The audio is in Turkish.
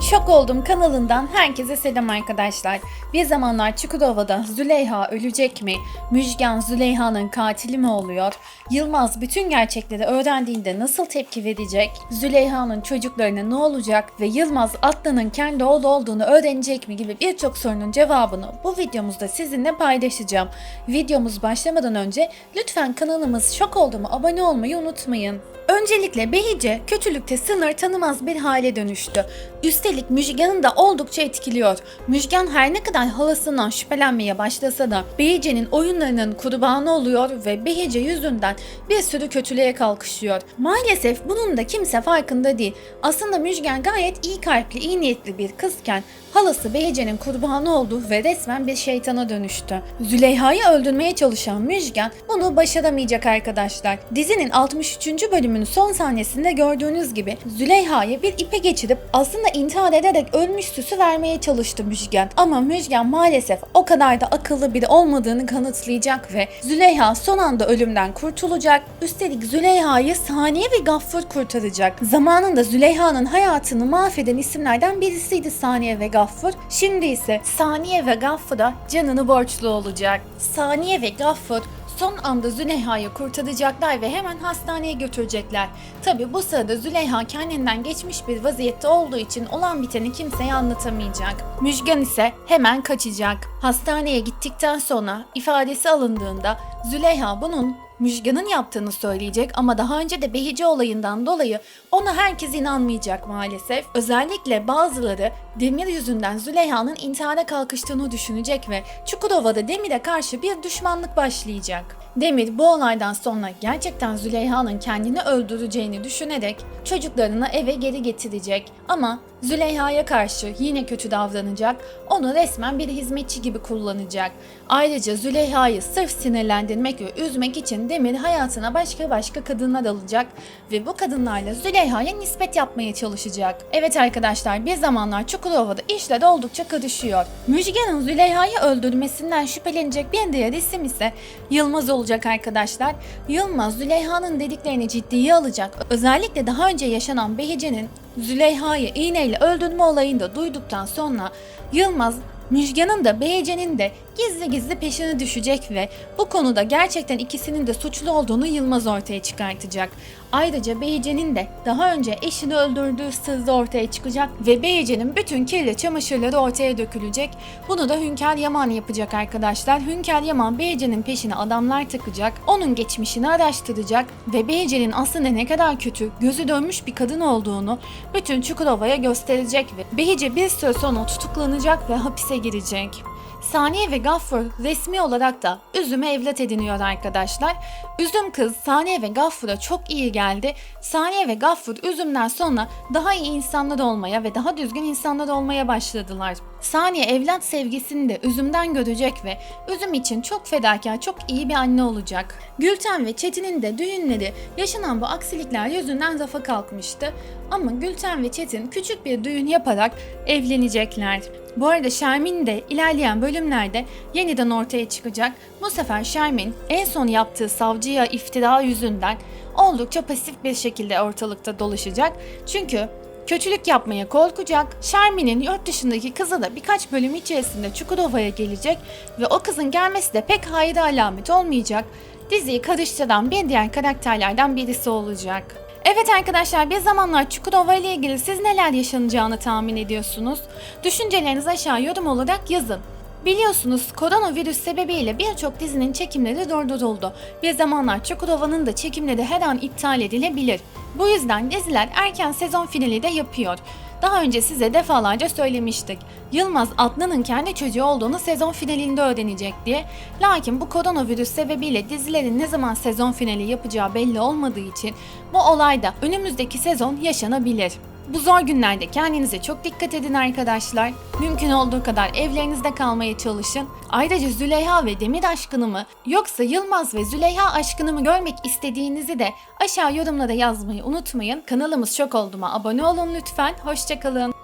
Şok oldum kanalından herkese selam arkadaşlar. Bir zamanlar Çukurova'da Züleyha ölecek mi? Müjgan Züleyha'nın katili mi oluyor? Yılmaz bütün gerçekleri öğrendiğinde nasıl tepki verecek? Züleyha'nın çocuklarına ne olacak? Ve Yılmaz Atlan'ın kendi oğlu olduğunu öğrenecek mi gibi birçok sorunun cevabını bu videomuzda sizinle paylaşacağım. Videomuz başlamadan önce lütfen kanalımız Şok Oldu mu abone olmayı unutmayın. Öncelikle Behice kötülükte sınır tanımaz bir hale dönüştü. Üstelik Müjgan'ı da oldukça etkiliyor. Müjgan her ne kadar halasından şüphelenmeye başlasa da Behice'nin oyunlarının kurbanı oluyor ve Behice yüzünden bir sürü kötülüğe kalkışıyor. Maalesef bunun da kimse farkında değil. Aslında Müjgan gayet iyi kalpli, iyi niyetli bir kızken halası Behice'nin kurbanı oldu ve resmen bir şeytana dönüştü. Züleyha'yı öldürmeye çalışan Müjgan bunu başaramayacak arkadaşlar. Dizinin 63. bölümünün son sahnesinde gördüğünüz gibi Züleyha'yı bir ipe geçirip aslında intihar ederek ölmüş süsü vermeye çalıştı Müjgan. Ama Müjgan maalesef o kadar da akıllı biri olmadığını kanıtlayacak ve Züleyha son anda ölümden kurtulacak. Üstelik Züleyha'yı Saniye ve Gaffur kurtaracak. Zamanında Züleyha'nın hayatını mahveden isimlerden birisiydi Saniye ve Gaffur. Şimdi ise Saniye ve Gaffur'a canını borçlu olacak. Saniye ve Gaffur son anda Züleyha'yı kurtaracaklar ve hemen hastaneye götürecekler. Tabi bu sırada Züleyha kendinden geçmiş bir vaziyette olduğu için olan biteni kimseye anlatamayacak. Müjgan ise hemen kaçacak. Hastaneye gittikten sonra ifadesi alındığında Züleyha bunun Müjgan'ın yaptığını söyleyecek ama daha önce de Behice olayından dolayı ona herkes inanmayacak maalesef. Özellikle bazıları Demir yüzünden Züleyha'nın intihara kalkıştığını düşünecek ve Çukurova'da Demir'e karşı bir düşmanlık başlayacak. Demir bu olaydan sonra gerçekten Züleyha'nın kendini öldüreceğini düşünerek çocuklarını eve geri getirecek ama Züleyha'ya karşı yine kötü davranacak, onu resmen bir hizmetçi gibi kullanacak. Ayrıca Züleyha'yı sırf sinirlendirmek ve üzmek için Demir hayatına başka başka kadınlar alacak ve bu kadınlarla Züleyha'ya nispet yapmaya çalışacak. Evet arkadaşlar bir zamanlar Çukurova'da işler oldukça karışıyor. Müjgan'ın Züleyha'yı öldürmesinden şüphelenecek bir diğer isim ise Yılmaz olacak arkadaşlar. Yılmaz Züleyha'nın dediklerini ciddiye alacak. Özellikle daha önce yaşanan Behice'nin Züleyha'yı iğneyle öldürme olayını da duyduktan sonra Yılmaz Müjgan'ın da Beyce'nin de gizli gizli peşine düşecek ve bu konuda gerçekten ikisinin de suçlu olduğunu Yılmaz ortaya çıkartacak. Ayrıca Beyce'nin de daha önce eşini öldürdüğü sırrı ortaya çıkacak ve Beyce'nin bütün kirli çamaşırları ortaya dökülecek. Bunu da Hünkar Yaman yapacak arkadaşlar. Hünkar Yaman Beyce'nin peşine adamlar takacak, onun geçmişini araştıracak ve Beyce'nin aslında ne kadar kötü, gözü dönmüş bir kadın olduğunu bütün Çukurova'ya gösterecek ve Beyce bir süre sonra tutuklanacak ve hapise girecek. Saniye ve Gaffur resmi olarak da Üzüm'e evlat ediniyor arkadaşlar. Üzüm kız Saniye ve Gaffur'a çok iyi geldi. Saniye ve Gaffur Üzüm'den sonra daha iyi insanlar olmaya ve daha düzgün insanlar olmaya başladılar. Saniye evlat sevgisini de Üzüm'den görecek ve Üzüm için çok fedakar, çok iyi bir anne olacak. Gülten ve Çetin'in de düğünleri yaşanan bu aksilikler yüzünden rafa kalkmıştı. Ama Gülten ve Çetin küçük bir düğün yaparak evlenecekler. Bu arada Şermin de ilerleyen bölümlerde yeniden ortaya çıkacak. Bu sefer Şermin en son yaptığı savcıya iftira yüzünden oldukça pasif bir şekilde ortalıkta dolaşacak. Çünkü kötülük yapmaya korkacak. Şermin'in yurt dışındaki kızı da birkaç bölüm içerisinde Çukurova'ya gelecek ve o kızın gelmesi de pek hayır alamet olmayacak. Diziyi karıştıran bir diğer karakterlerden birisi olacak. Evet arkadaşlar bir zamanlar Çukurova ile ilgili siz neler yaşanacağını tahmin ediyorsunuz? Düşüncelerinizi aşağı yorum olarak yazın. Biliyorsunuz koronavirüs sebebiyle birçok dizinin çekimleri durduruldu. Bir zamanlar Çukurova'nın da çekimleri her an iptal edilebilir. Bu yüzden diziler erken sezon finali de yapıyor. Daha önce size defalarca söylemiştik. Yılmaz Adnan'ın kendi çocuğu olduğunu sezon finalinde öğrenecek diye. Lakin bu koronavirüs sebebiyle dizilerin ne zaman sezon finali yapacağı belli olmadığı için bu olay da önümüzdeki sezon yaşanabilir. Bu zor günlerde kendinize çok dikkat edin arkadaşlar. Mümkün olduğu kadar evlerinizde kalmaya çalışın. Ayrıca Züleyha ve Demir aşkını mı yoksa Yılmaz ve Züleyha aşkını mı görmek istediğinizi de aşağı yorumlara yazmayı unutmayın. Kanalımız çok oldu mu abone olun lütfen. Hoşçakalın.